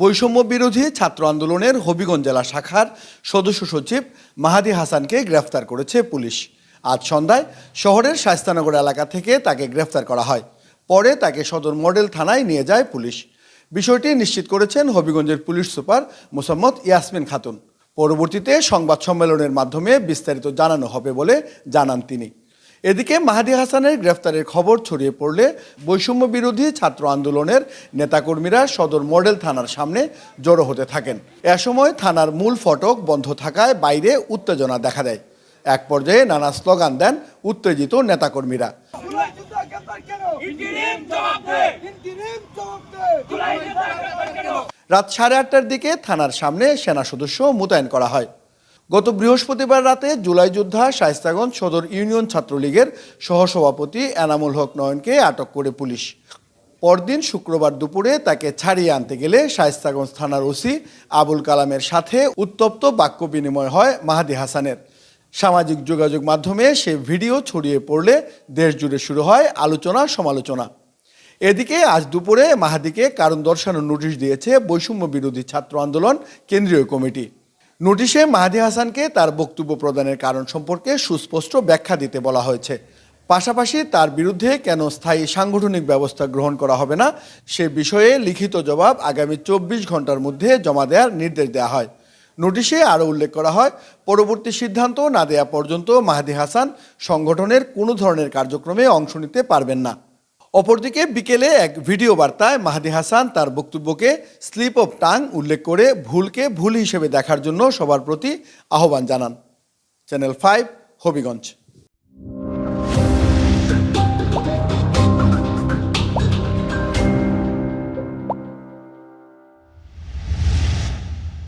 বৈষম্য বিরোধী ছাত্র আন্দোলনের হবিগঞ্জ জেলা শাখার সদস্য সচিব মাহাদি হাসানকে গ্রেফতার করেছে পুলিশ। আজ সন্ধ্যায় শহরের শায়স্তানগর এলাকা থেকে তাকে গ্রেফতার করা হয়। পরে তাকে সদর মডেল থানায় নিয়ে যায় পুলিশ। বিষয়টি নিশ্চিত করেছেন হবিগঞ্জের পুলিশ সুপার মোসাম্মদ ইয়াসমিন খাতুন। পরবর্তীতে সংবাদ সম্মেলনের মাধ্যমে বিস্তারিত জানানো হবে বলে জানান তিনি। এদিকে মাহাদি হাসানের গ্রেফতারের খবর ছড়িয়ে পড়লে বৈষম্য বিরোধী ছাত্র আন্দোলনের নেতাকর্মীরা সদর মডেল থানার সামনে জড়ো হতে থাকেন। এ সময় থানার মূল ফটক বন্ধ থাকায় বাইরে উত্তেজনা দেখা দেয়। এক পর্যায়ে নানা স্লোগান দেন উত্তেজিত নেতাকর্মীরা। রাত সাড়ে আটটার দিকে থানার সামনে সেনা সদস্য মোতায়েন করা হয়। গত বৃহস্পতিবার রাতে জুলাই যোদ্ধা শায়স্তাগঞ্জ সদর ইউনিয়ন ছাত্রলীগের সহসভাপতি এনামুল হক নয়নকে আটক করে পুলিশ। পরদিন শুক্রবার দুপুরে তাকে ছাড়িয়ে আনতে গেলে শায়স্তাগঞ্জ থানার ওসি আবুল কালামের সাথে উত্তপ্ত বাক্য বিনিময় হয় মাহাদি হাসানের। সামাজিক যোগাযোগ মাধ্যমে সে ভিডিও ছড়িয়ে পড়লে দেশ জুড়ে শুরু হয় আলোচনা সমালোচনা। এদিকে আজ দুপুরে মাহাদিকে কারণ দর্শানোর নোটিশ দিয়েছে বৈষম্য বিরোধী ছাত্র আন্দোলন কেন্দ্রীয় কমিটি। নোটিশে মাহাদি হাসানকে তার বক্তব্য প্রদানের কারণ সম্পর্কে সুস্পষ্ট ব্যাখ্যা দিতে বলা হয়েছে। পাশাপাশি তার বিরুদ্ধে কেন স্থায়ী সাংগঠনিক ব্যবস্থা গ্রহণ করা হবে না, সে বিষয়ে লিখিত জবাব আগামী চব্বিশ ঘণ্টার মধ্যে জমা দেওয়ার নির্দেশ দেওয়া হয়। নোটিশে আরও উল্লেখ করা হয়, পরবর্তী সিদ্ধান্ত না দেওয়া পর্যন্ত মাহাদি হাসান সংগঠনের কোনো ধরনের কার্যক্রমে অংশ নিতে পারবেন না। অপরদিকে বিকেলে এক ভিডিও বার্তায় মাহাদি হাসান তার বক্তব্যকে স্লিপ অফ টাং উল্লেখ করে ভুলকে ভুল হিসেবে দেখার জন্য সবার প্রতি আহ্বান জানান। Channel five, Habiganj.